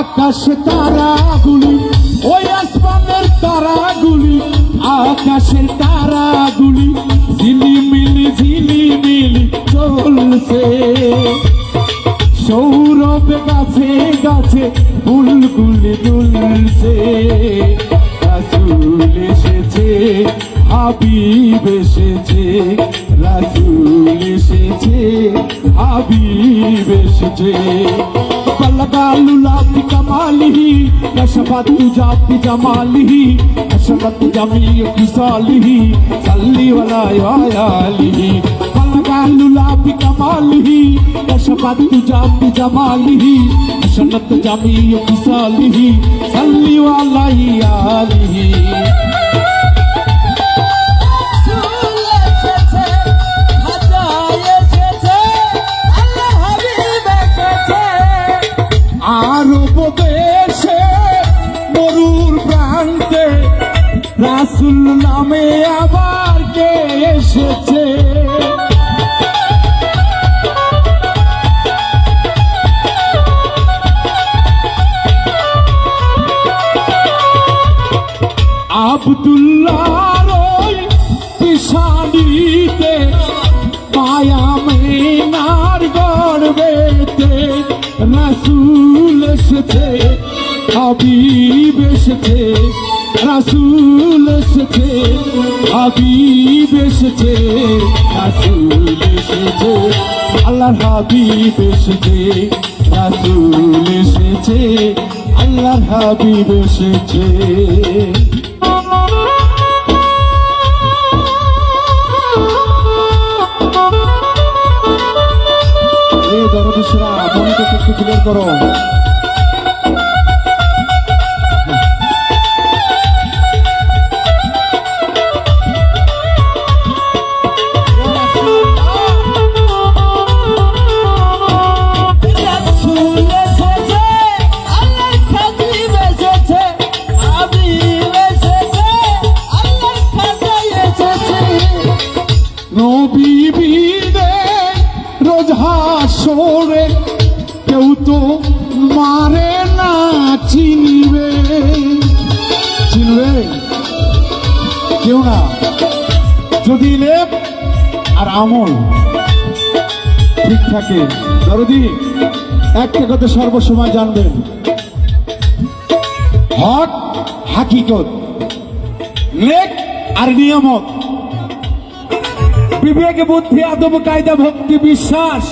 আকাশে তারাগুলি, ওই আসমানের তারাগুলি, আকাশের তারাগুলি, ঝিলিমিলি ঝিলিমিলি চলছে। সৌরভ গাছে গাছে ফুলগুলি দুলছে, রাসুল এসেছে, হাবিব এসেছে, রাসুল এসেছে, হাবিব এসেছে। جمالنا بكماله كشفت تجاب بجماله كشفت جميع خصاله صلي ولا يا آله جمالنا بكماله كشفت تجاب بجماله كشفت جميع خصاله صلي ولا يا آله রাসুল নামে আবার কে এসেছে? আবদুল্লাহর ওই পিসানিতে মায়া মেনার গর্বেতে রাসুল এসেছে, হাবিব এসেছে। রাসুল এসেছে, হাবিব এসেছে, রাসুল এসেছে, আল্লাহর হাবিব এসেছে, রাসুল এসেছে, আল্লাহর হাবিব এসেছে। করো। হাসরে কেউ তো মারে না চিনবে। চিনবে? কেউ না। যদি লেপ আর আমল ঠিক থাকে, দরদি একটা কথা সর্বসময় জানবেন হক, হাকিকত লেক আর নিয়ামত। বিবেক, বুদ্ধি, আদব, কায়দা, ভক্তি, বিশ্বাস,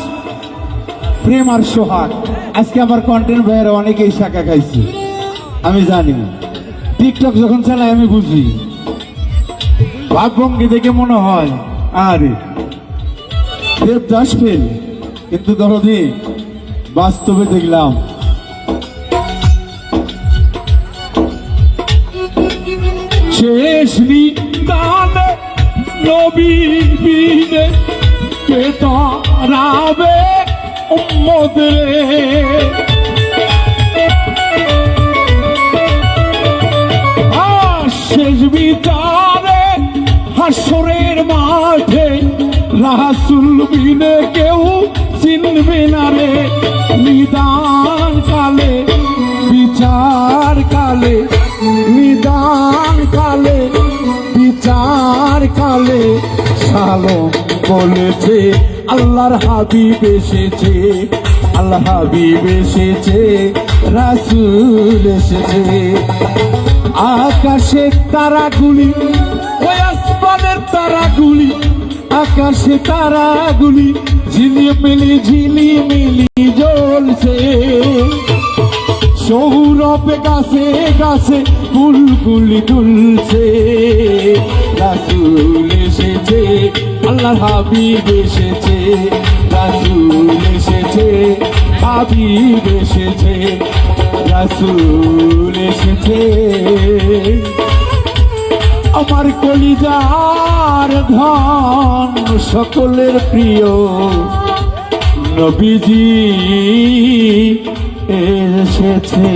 প্রেম আর সোহাগ। আজকে আমার কন্টেন্ট ভাইয়েরা অনেকেই শাখা খাইছি। আমি জানি টিকটক যখন চালাই আমি বুঝি। ভাবভঙ্গি দেখে মনে হয় আরে দেবদাস ফেল। কিন্তু দরদি বাস্তবে দেখলাম। শেষ নিদানে নবী বিনে কে তারাবে উম্মত রে শেষ বিচারে হাসরের মাঠে রাসুল বিনে কেউ চিনবে না রে। নিদান কালে, বিচার কালে সালো বলেছে, আল্লাহর হাবিব এসেছে আল্লাহ হাবিব এসেছে, রাসুল এসেছে। আকাশে তারাগুলি, ওই আসমানের তারাগুলি, আকাশে তারাগুলি, ঝিলিমিলি ঝিলিমিলি জ্বলছে। সৌরভে গাছে গাছে ফুলগুলি দুলছে রাসুল হাবিব এসেছে, রাসুল এসেছে, হাবিব এসেছে, রাসুল এসেছে। আমার কলিজার ধন সকলের প্রিয় নবীজি এসেছে।